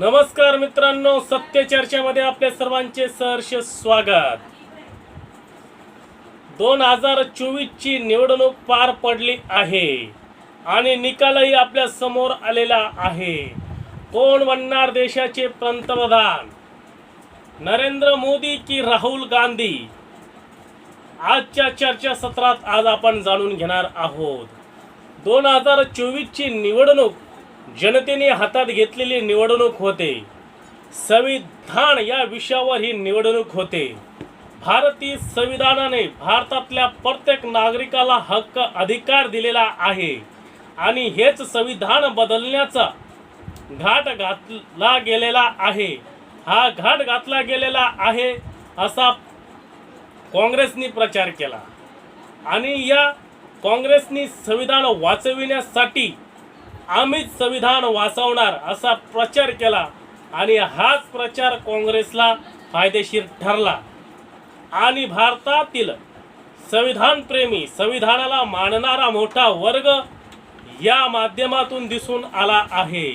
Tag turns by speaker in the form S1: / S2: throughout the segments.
S1: नमस्कार मित्रांनो सत्य चर्चेमध्ये आपल्या सर्वांचे सहर्ष स्वागत. दोन हजार चोवीस ची निवडणूक पार पडली आहे आणि निकालही आपल्यासमोर आलेला आहे. कोण बनणार देशाचे पंतप्रधान? नरेंद्र मोदी की राहुल गांधी? आजच्या चर्चासत्रात आज आपण जाणून घेणार आहोत. दोन हजार चोवीसची निवडणूक जनतेने हातात घेतलेली निवडणूक होते. संविधान या विषयावर ही निवडणूक होते. भारतीय संविधानाने भारतातल्या प्रत्येक नागरिकाला हक्क अधिकार दिलेला आहे आणि हेच संविधान बदलण्याचा घाट घातला गेलेला आहे. हा घाट घातला गेलेला आहे असा काँग्रेसने प्रचार केला. आणि या काँग्रेसनी संविधान वाचविण्यासाठी आम्हीच संविधान वाचवणार असा प्रचार केला आणि हाच प्रचार काँग्रेसला फायदेशीर ठरला. आणि भारतातील संविधानप्रेमी संविधानाला मानणारा मोठा वर्ग या माध्यमातून दिसून आला आहे.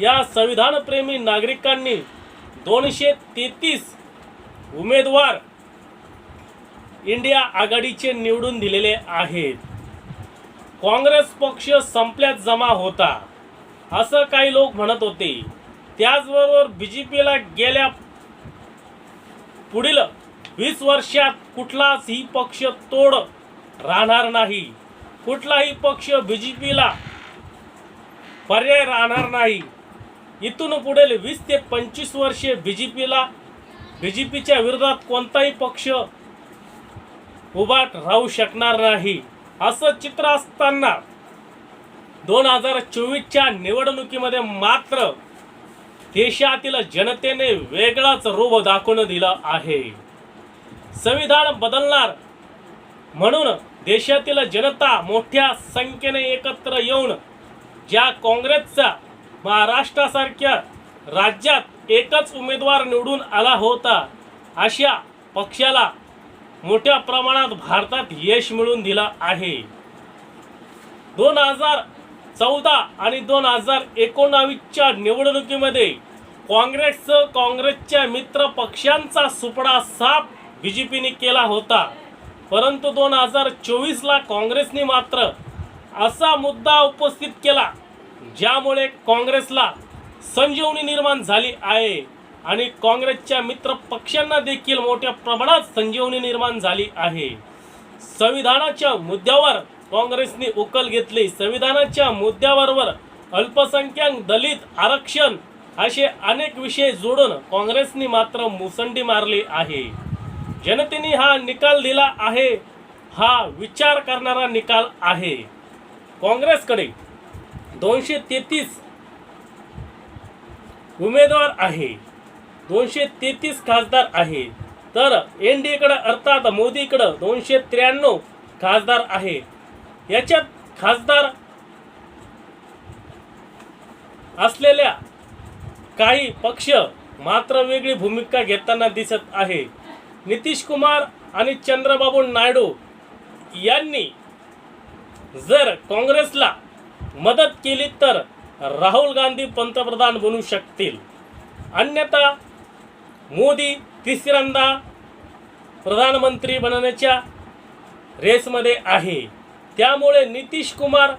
S1: या संविधानप्रेमी नागरिकांनी दोनशे तेहतीस उमेदवार इंडिया आघाडीचे निवडून दिलेले आहेत. काँग्रेस पक्ष संपल्यात जमा होता. असं काही लोक म्हणत होते. त्याचबरोबर बी जे पीला गेल्या पुढील वीस वर्षात कुठलाही पक्ष तोड राहणार नाही. कुठलाही पक्ष बी जे पीला पर्याय राहणार नाही. इथून पुढील वीस ते पंचवीस वर्षे बी जे पीला बी जे पीच्या विरोधात कोणताही पक्ष उभा राहू शकणार नाही. असं चित्र असताना दोन हजार चोवीसच्या निवडणुकीमध्ये मात्र देशातील जनतेने वेगळाच रूप दाखवून दिलं आहे. संविधान बदलणार म्हणून देशातील जनता मोठ्या संख्येने एकत्र येऊन ज्या काँग्रेसचा महाराष्ट्रासारख्या राज्यात एकच उमेदवार निवडून आला होता अशा पक्षाला मोठ्या प्रमाणात भारतात यश मिळवून दिला आहे. दोन हजार चौदा आणि दोन हजार एकोणावीसच्या निवडणुकीमध्ये काँग्रेससह काँग्रेसच्या मित्र पक्षांचा सुपडा साफ बी जे पीने केला होता. परंतु दोन हजार चोवीसला काँग्रेसने मात्र असा मुद्दा उपस्थित केला ज्यामुळे काँग्रेसला संजीवनी निर्माण झाली आहे. आणि काँग्रेसच्या मित्र पक्षांना देखील मोठ्या प्रमाणात संजीवनी निर्माण झाली आहे. संविधानाच्या मुद्द्यावर काँग्रेसने उकल घेतली. संविधानाच्या मुद्द्याबरोबर अल्पसंख्याक दलित आरक्षण असे अनेक विषय जोडून काँग्रेसने मात्र मुसंडी मारली आहे. जनतेने हा निकाल दिला आहे हा विचार करणारा निकाल आहे. काँग्रेसकडे दोनशे तेहतीस उमेदवार आहे. दोनशे तेहतीस खासदार आहे. तर एन डी एकडं अर्थात मोदीकडं दोनशे त्र्याण्णव खासदार आहे. याच्यात खासदार असलेल्या काही पक्ष मात्र वेगळी भूमिका घेताना दिसत आहे. नितीश कुमार आणि चंद्रबाबू नायडू यांनी जर काँग्रेसला मदत केली तर राहुल गांधी पंतप्रधान बनू शकतील. अन्यथा मोदी तिसऱ्यांदा प्रधानमंत्री बनण्याच्या रेसमध्ये आहे. त्यामुळे नितीश कुमार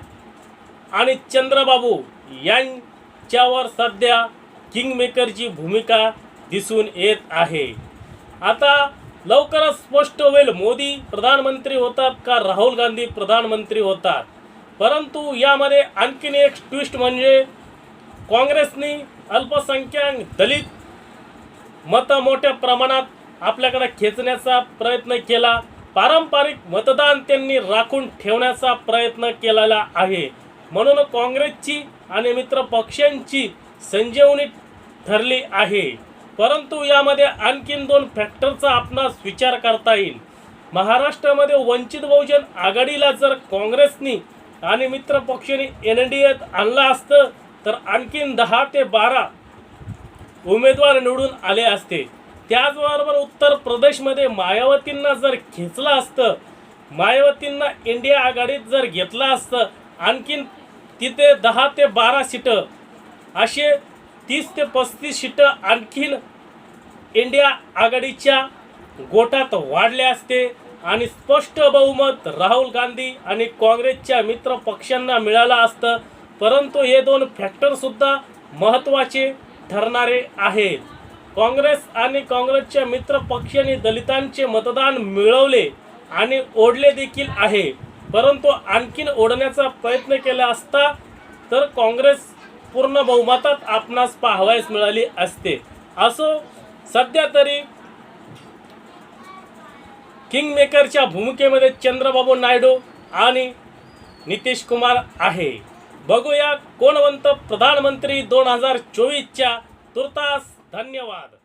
S1: आणि चंद्रबाबू यांच्यावर सध्या किंगमेकरची भूमिका दिसून येत आहे. आता लवकरच स्पष्ट होईल मोदी प्रधानमंत्री होतात का राहुल गांधी प्रधानमंत्री होतात? परंतु यामध्ये आणखीन एक ट्विस्ट म्हणजे काँग्रेसनी अल्पसंख्याक दलित मतं मोठ्या प्रमाणात आपल्याकडे खेचण्याचा प्रयत्न केला. पारंपरिक मतदान त्यांनी राखून ठेवण्याचा प्रयत्न केलेला आहे. म्हणून काँग्रेसची आणि मित्र पक्षांची संजीवनी ठरली आहे. परंतु यामध्ये आणखीन दोन फॅक्टरचा आपणास विचार करता येईल. महाराष्ट्रामध्ये वंचित बहुजन आघाडीला जर काँग्रेसनी आणि मित्र पक्षाने एन डी एत आणलं असतं तर आणखीन दहा ते बारा उमेदवार निवडून आले असते. त्याचबरोबर उत्तर प्रदेशमध्ये मायावतींना जर खेचलं असतं मायावतींना इंडिया आघाडीत जर घेतलं असतं आणखीन तिथे दहा ते बारा सीटं असे तीस ते पस्तीस सीटं आणखीन इंडिया आघाडीच्या गोटात वाढले असते. आणि स्पष्ट बहुमत राहुल गांधी आणि काँग्रेसच्या मित्र पक्षांना मिळालं असतं. परंतु हे दोन फॅक्टरसुद्धा महत्त्वाचे ठरणारे आहेत काँग्रेस आणि काँग्रेसच्या मित्रपक्षांनी दलितांचे मतदान मिळवले आणि ओढले देखील आहे. परंतु आणखीन ओढण्याचा प्रयत्न केला असता तर काँग्रेस पूर्ण बहुमतात आपणास पाहावयास मिळाली असते. असो सध्या तरी किंगमेकरच्या भूमिकेमध्ये चंद्रबाबू नायडू आणि नितीश कुमार आहे. बघूया कोणवंत प्रधानमंत्री दोन हजार चोवीसच्या तुर्तास. धन्यवाद.